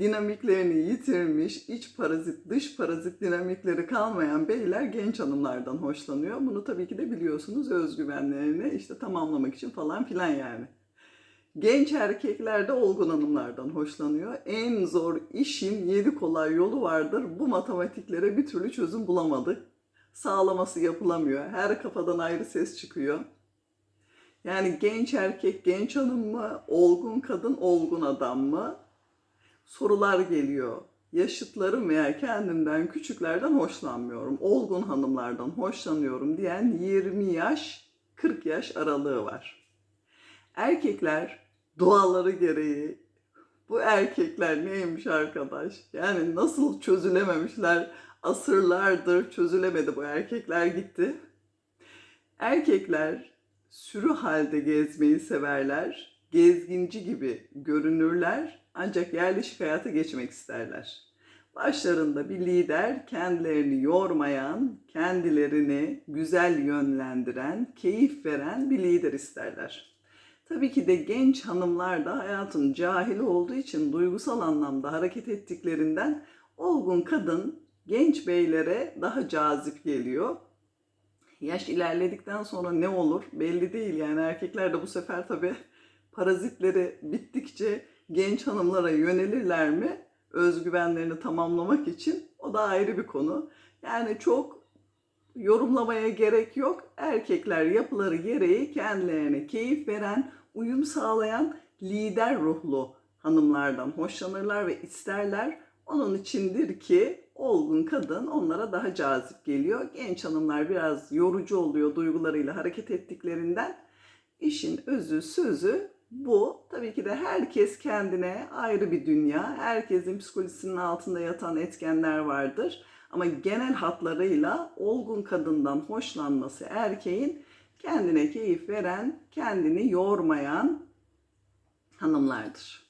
dinamiklerini yitirmiş, iç parazit, dış parazit dinamikleri kalmayan beyler genç hanımlardan hoşlanıyor. Bunu tabii ki de biliyorsunuz özgüvenlerini işte tamamlamak için falan filan yani. Genç erkekler de olgun hanımlardan hoşlanıyor. En zor işin yedi kolay yolu vardır. Bu matematiklere bir türlü çözüm bulamadık. Sağlaması yapılamıyor. Her kafadan ayrı ses çıkıyor. Yani genç erkek genç hanım mı, olgun kadın olgun adam mı? Sorular geliyor. Yaşıtlarım veya kendimden küçüklerden hoşlanmıyorum. Olgun hanımlardan hoşlanıyorum diyen 20 yaş 40 yaş aralığı var. Erkekler doğaları gereği bu erkekler neymiş arkadaş? Yani nasıl çözülememişler? Asırlardır çözülemedi bu erkekler gitti. Erkekler sürü halde gezmeyi severler. Gezginci gibi görünürler ancak yerleşik hayata geçmek isterler. Başlarında bir lider kendilerini yormayan, kendilerini güzel yönlendiren, keyif veren bir lider isterler. Tabii ki de genç hanımlar da hayatın cahili olduğu için duygusal anlamda hareket ettiklerinden olgun kadın genç beylere daha cazip geliyor. Yaş ilerledikten sonra ne olur belli değil yani erkekler de bu sefer tabii parazitleri bittikçe genç hanımlara yönelirler mi? Özgüvenlerini tamamlamak için o da ayrı bir konu. Yani çok yorumlamaya gerek yok. Erkekler yapıları gereği kendilerine keyif veren, uyum sağlayan lider ruhlu hanımlardan hoşlanırlar ve isterler. Onun içindir ki olgun kadın onlara daha cazip geliyor. Genç hanımlar biraz yorucu oluyor duygularıyla hareket ettiklerinden. İşin özü sözü bu. Tabii ki de herkes kendine ayrı bir dünya. Herkesin psikolojisinin altında yatan etkenler vardır. Ama genel hatlarıyla olgun kadından hoşlanması erkeğin kendine keyif veren, kendini yormayan hanımlardır.